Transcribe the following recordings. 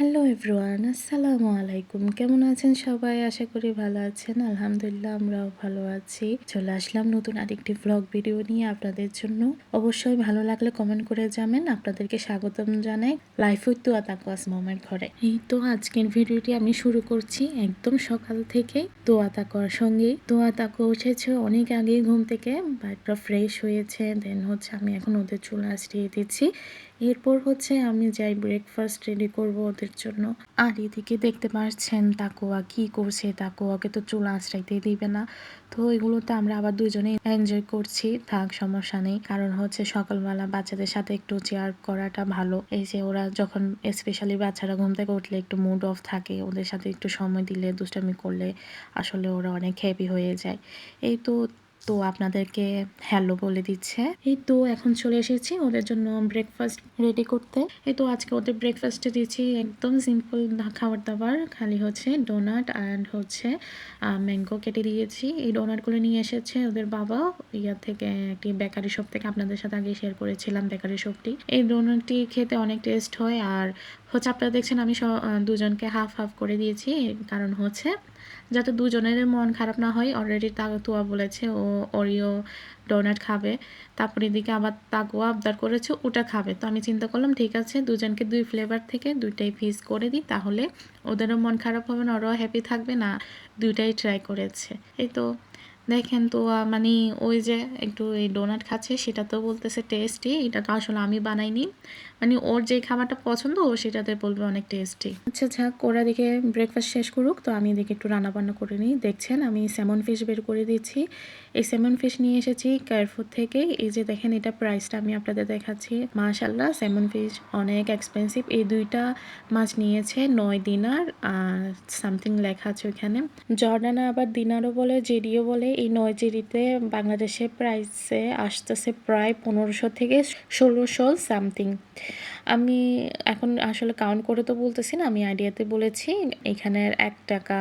Hello everyone আসসালামু আলাইকুম কেমন আছেন সবাই? আশা করি ভালো আছেন। আলহামদুলিল্লাহ, আমরাও ভালো আছি। চলে আসলাম নতুন আরেকটি ব্লগ ভিডিও নিয়ে আপনাদের জন্য। অবশ্যই ভালো লাগলে কমেন্ট করে যাবেন আপনাদেরকে স্বাগতম জানাই লাইফ উইথ তোয়া তাকওয়াস মামার ঘরে। এই তো আজকের ভিডিওটি আমি শুরু করছি একদম সকাল থেকে তোয়া তাকওয়ার সঙ্গে। তোয়া তাকো উঠেছে অনেক আগে ঘুম থেকে বাড়িটা ফ্রেশ হয়েছে। দেন হচ্ছে আমি এখন ওদের চুল আসরিয়ে দিচ্ছি। এরপর হচ্ছে আমি যাই ব্রেকফাস্ট রেডি করব ওদের জন্য। আর এদিকে দেখতে পাচ্ছেন তাকোয়া কি করছে? তাকোয়াকে তো চুল আঁচড়াইতে দিবে না। তো এগুলোতে আমরা আবার দুজনেই এনজয় করছি, থাক, সমস্যা নেই। কারণ হচ্ছে সকালবেলা বাচ্চাদের সাথে একটু চেয়ার করাটা ভালো। এই যে ওরা যখন স্পেশালি বাচ্চারা ঘুম থেকে উঠলে একটু মুড অফ থাকে, ওদের সাথে একটু সময় দিলে, দুষ্টামি করলে আসলে ওরা অনেক হ্যাপি হয়ে যায়। এই তো তো আপনাদেরকে হ্যালো বলে দিচ্ছে। এই তো এখন চলে এসেছি ওদের জন্য ব্রেকফাস্ট রেডি করতে। এই তো আজকে ওদের ব্রেকফাস্টে দিয়েছি একদম সিম্পল খাবার দাবার, খালি হচ্ছে ডোনাট অ্যান্ড হচ্ছে ম্যাঙ্গো কেটে দিয়েছি। এই ডোনাটগুলো নিয়ে এসেছে ওদের বাবা। ইয়ার থেকে একটি বেকারি শপ থেকে আপনাদের সাথে আগে শেয়ার করেছিলাম বেকারি শপটি এই ডোনাটটি খেতে অনেক টেস্ট হয় আর হচ্ছে আপনারা দেখছেন আমি দুজনকে হাফ হাফ করে দিয়েছি। কারণ হচ্ছে যাতে দুজনের মন খারাপ না হয়। অলরেডি তুয়া বলেছে, ও অরিও ডোনাট খাবে। তারপর এদিকে আবার তাকুয়া আবদার করেছে, ওটা খাবে। তো আমি চিন্তা করলাম, ঠিক আছে, দুজনকে দুই ফ্লেভার থেকে দুইটাই ফিস করে দিই, তাহলে ওদেরও মন খারাপ হবে না, ওরাও হ্যাপি থাকবে না, দুইটাই ট্রাই করেছে। এই তো দেখেন তো মানে ওই যে একটু এই ডোনাট খাচ্ছে, সেটা তো বলতেছে টেস্টি এটা তো আসলে আমি বানাইনি। মানে ওর যে খাবারটা পছন্দ, ও সেটাতে বলবে অনেক টেস্টি আচ্ছা আচ্ছা ওরা দেখে ব্রেকফাস্ট শেষ করুক, তো আমি এদিকে একটু রান্না বান্না করে নিই। দেখছেন, আমি স্যামন ফিশ বের করে দিচ্ছি। এই স্যামন ফিশ নিয়ে এসেছি কারফুর থেকে। এই যে দেখেন, এটা প্রাইসটা আমি আপনাদের দেখাচ্ছি। মাশাল্লাহ স্যামন ফিশ অনেক এক্সপেন্সিভ এই দুইটা মাছ নিয়েছে, নয় দিনার, আর সামথিং লেখা আছে ওইখানে। জর্ডানা আবার দিনারও বলে, জেডিও বলে। এই নয় জেডিতে বাংলাদেশে প্রাইসে আসতেছে প্রায় পনেরোশো থেকে ষোলোশো সামথিং আমি এখন আসলে কাউন্ট করে তো বলতেছি না, আমি আইডিয়াতে বলেছি এখানের এক টাকা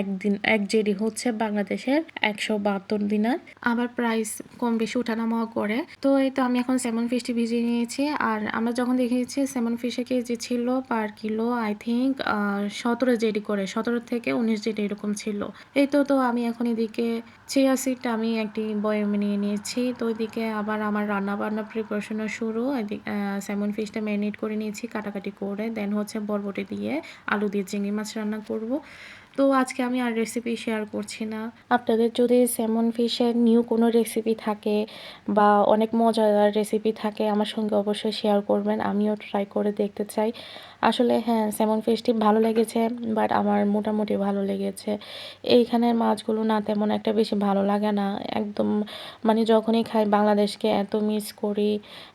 একদিন এক জেডি হচ্ছে বাংলাদেশের একশো বাহাত্তর দিনার। আবার প্রাইস কম বেশি উঠানামা করে। তো এই তো আমি এখন স্যামন ফিশটি ভিজিয়ে নিয়েছি। আর আমরা যখন দেখেছি স্যামন ফিশে কেজি ছিল পার কিলো আই থিঙ্ক সতেরো জেডি করে, সতেরো থেকে উনিশ জেডি এরকম ছিল। এই তো তো আমি এখন এদিকে চিয়া সিটটা আমি একটি বয়মে নিয়ে নিয়েছি। তো ওইদিকে আবার আমার রান্না বান্না প্রিপারেশনও শুরু। স্যামন ফিশটা ম্যারিনেট করে নিয়েছি কাটাকাটি করে। দেন হচ্ছে বরবটি দিয়ে আলু দিয়ে চিংড়ি মাছ রান্না করব। তো আজকে আমি আর রেসিপি শেয়ার করছি না। আপনাদের যদি স্যামন ফিশের নিউ কোনো রেসিপি থাকে বা অনেক মজাদার রেসিপি থাকে, আমার সঙ্গে অবশ্যই শেয়ার করবেন। আমিও ট্রাই করে দেখতে চাই। আসলে হ্যাঁ স্যামন ফিশটি ভালো লেগেছে বাট আমার মোটামুটি ভালো লেগেছে। এইখানের মাছগুলো না তেমন একটা বেশি ভালো লাগে না। একদম মানে যখনই খাই বাংলাদেশকে এত মিস করি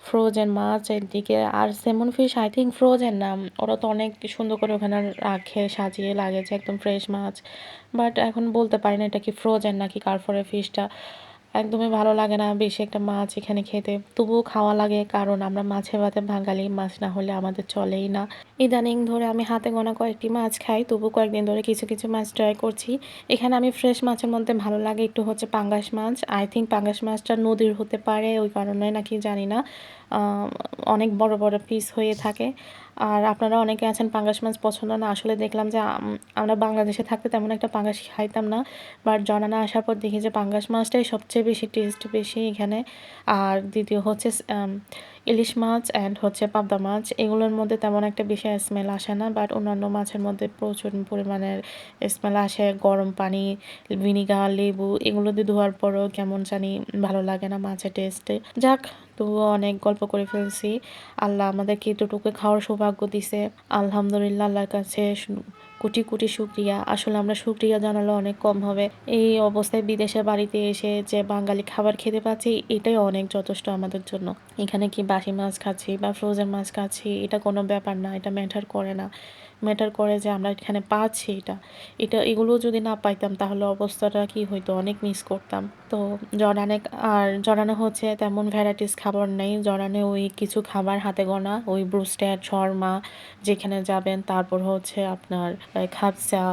ফ্রোজেন মাছ দিকে। আর salmon fish I think frozen না, ওরা তো অনেক সুন্দর করে ওখানে রাখে, সাজিয়ে লাগে যে একদম ফ্রেশ মাছ বাট এখন বলতে পারি না এটা কি ফ্রোজেন নাকি কারফরে ফিশটা একদমই ভালো লাগে না বেশি একটা মাছ এখানে খেতে। তবুও খাওয়া লাগে, কারণ আমরা মাছে ভাতে বাঙালি, মাছ না হলে আমাদের চলেই না। ইদানিং ধরে আমি হাতে গোনা কয়েকটি মাছ খাই, তবু কয়েকদিন ধরে কিছু কিছু মাছ ট্রাই করছি। এখানে আমি ফ্রেশ মাছের মধ্যে ভালো লাগে একটু হচ্ছে পাঙ্গাস মাছ। আই থিঙ্ক পাঙ্গাস মাছটা নদীর হতে পারে, ওই কারণে নাকি জানি না। অনেক বড় বড় পিস হয়ে থাকে। আর আপনারা অনেকে আছেন পাঙ্গাস মাছ পছন্দ না, আসলে দেখলাম যে আমরা বাংলাদেশে থাকতে তেমন একটা পাঙ্গাস খাইতাম না। বাট জনানা আসার পর দেখি যে পাঙ্গাস মাছটাই সবচেয়ে বেশি টেস্ট বেশি এখানে। আর দ্বিতীয় হচ্ছে ইলিশ মাছ অ্যান্ড হচ্ছে পাবদা মাছ, এগুলোর মধ্যে তেমন একটা বেশি স্মেল আসে না বাট অন্যান্য মাছের মধ্যে প্রচুর পরিমাণের স্মেল আসে, গরম পানি ভিনিগার লেবু, এগুলো দিয়ে ধোয়ার পরও কেমন জানি ভালো লাগে না মাছের টেস্টে যাক, তবুও অনেক গল্প করে ফেলছি। আল্লাহ আমাদেরকে এতটুকু খাওয়ার সৌভাগ্য দিছে। আলহামদুলিল্লাহ, আল্লাহর কাছে কোটি কোটি শুক্রিয়া। আসলে আমরা শুক্রিয়া জানালে অনেক কম হবে। এই অবস্থায় বিদেশে বাড়িতে এসে যে বাঙালি খাবার খেতে পাচ্ছি, এটাই অনেক যথেষ্ট আমাদের জন্য। এখানে কি বাসি মাছ খাচ্ছি বা ফ্রোজেন মাছ খাচ্ছি, এটা কোনো ব্যাপার না, এটা ম্যাটার করে না। ম্যাটার করে যে আমরা এখানে পাচ্ছি এটা। এটা, এগুলো যদি না পাইতাম, তাহলে অবস্থাটা কি হইতো? অনেক মিস করতাম। তো জর্ডানে, আর জর্ডানে হচ্ছে তেমন ভ্যারাইটিস খাবার নেই। জর্ডানে ওই কিছু খাবার হাতে গোনা, ওই ব্রুস্টার শর্মা, যেখানে যাবেন, তারপর হচ্ছে আপনার খাপসা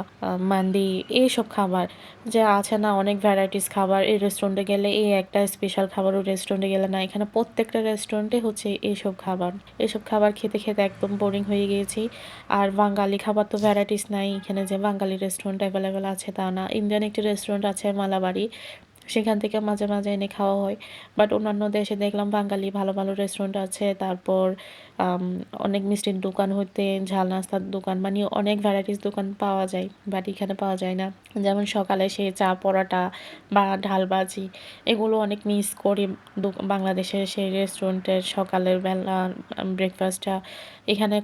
মান্দি এইসব খাবার যে আছে না, অনেক ভ্যারাইটিস খাবার। এই রেস্টুরেন্টে গেলে এই একটা স্পেশাল খাবার, ওই রেস্টুরেন্টে গেলে না, এখানে প্রত্যেকটা রেস্টুরেন্টে হচ্ছে এইসব খাবার। এসব খাবার খেতে খেতে একদম বোরিং হয়ে গিয়েছি। আর বাঙালি খাবার তো ভ্যারাইটিস নাই, এখানে যে বাঙালি রেস্টুরেন্ট অ্যাভেলেবেল আছে তা না। ইন্ডিয়ান একটি রেস্টুরেন্ট আছে মালাবাড়ি। সেখান থেকে মাঝে মাঝে এনে খাওয়া হয়। বাট অন্যান্য দেশে দেখলাম বাঙালি ভালো ভালো রেস্টুরেন্ট আছে। তারপর অনেক মিষ্টির দোকান হইতে, ঝাল নাস্তার দোকান মানে অনেক ভ্যারাইটিস দোকান পাওয়া যায় বাট এখানে পাওয়া যায় না। যেমন সকালে সে চা পরোটা বা ঢালবাজি এগুলো অনেক মিস করি বাংলাদেশের সেই রেস্টুরেন্টের সকালের বেলা ব্রেকফাস্টটা এখানে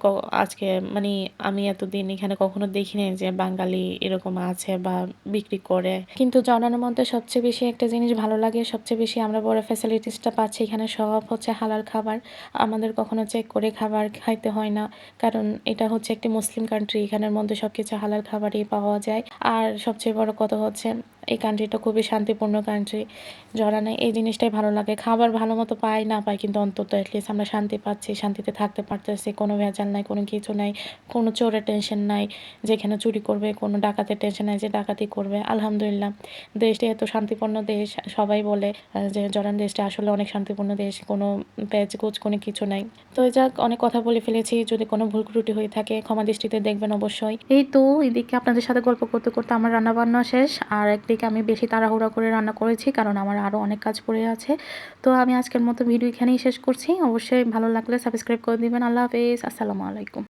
আজকে মানে আমি এতদিন এখানে কখনো দেখিনি যে বাঙালি এরকম আছে বা বিক্রি করে। কিন্তু জর্ডানের মধ্যে সবচেয়ে বেশি একটা জিনিস ভালো লাগে, সবচেয়ে বেশি আমরা বড় ফ্যাসিলিটিসটা পাচ্ছি এখানে সব হচ্ছে হালাল খাবার। আমাদের কখনো চেক করে খাবার খাইতে হয় না, কারণ এটা হচ্ছে একটি মুসলিম কান্ট্রি এখানের মধ্যে সব কিছু হালাল খাবারই পাওয়া যায়। আর সবচেয়ে বড় কথা হচ্ছে এই কান্ট্রিটা খুবই শান্তিপূর্ণ কান্ট্রি জর্ডানে এই জিনিসটাই ভালো লাগে, খাবার ভালো মতো পাই না পাই কিন্তু অন্তত অ্যাটলিস্ট আমরা শান্তি পাচ্ছি, শান্তিতে থাকতে পারতেছি, কোনো ভেজাল নাই, কোনো কিছু নাই, কোনো চোরের টেনশন নাই, যেখানে চুরি করবে, কোনো ডাকাতের টেনশন নাই, যে ডাকাতি করবে, আলহামদুলিল্লাহ। দেশটি এত শান্তিপূর্ণ দেশ, সবাই বলে যে জরান দেশটা আসলে অনেক শান্তিপূর্ণ দেশ, কোনো প্যাচকুচ কোনো কিছু নাই। তো যাক, অনেক কথা বলে ফেলেছি, যদি কোনো ভুল ত্রুটি হয়ে থাকে, ক্ষমা দৃষ্টিতে দেখবেন অবশ্যই। এই তো, এদিকে আপনাদের সাথে গল্প করতে করতে আমার রান্না বান্না শেষ, আর একদিকে আমি বেশি তাড়াহুড়া করে রান্না করেছি, কারণ আমার আরও অনেক কাজ পড়ে আছে। তো আমি আজকের মতো ভিডিও এখানেই শেষ করছি। অবশ্যই ভালো লাগলে সাবস্ক্রাইব করে দিবেন। আল্লাহ হাফেজ। আসসালামু আলাইকুম।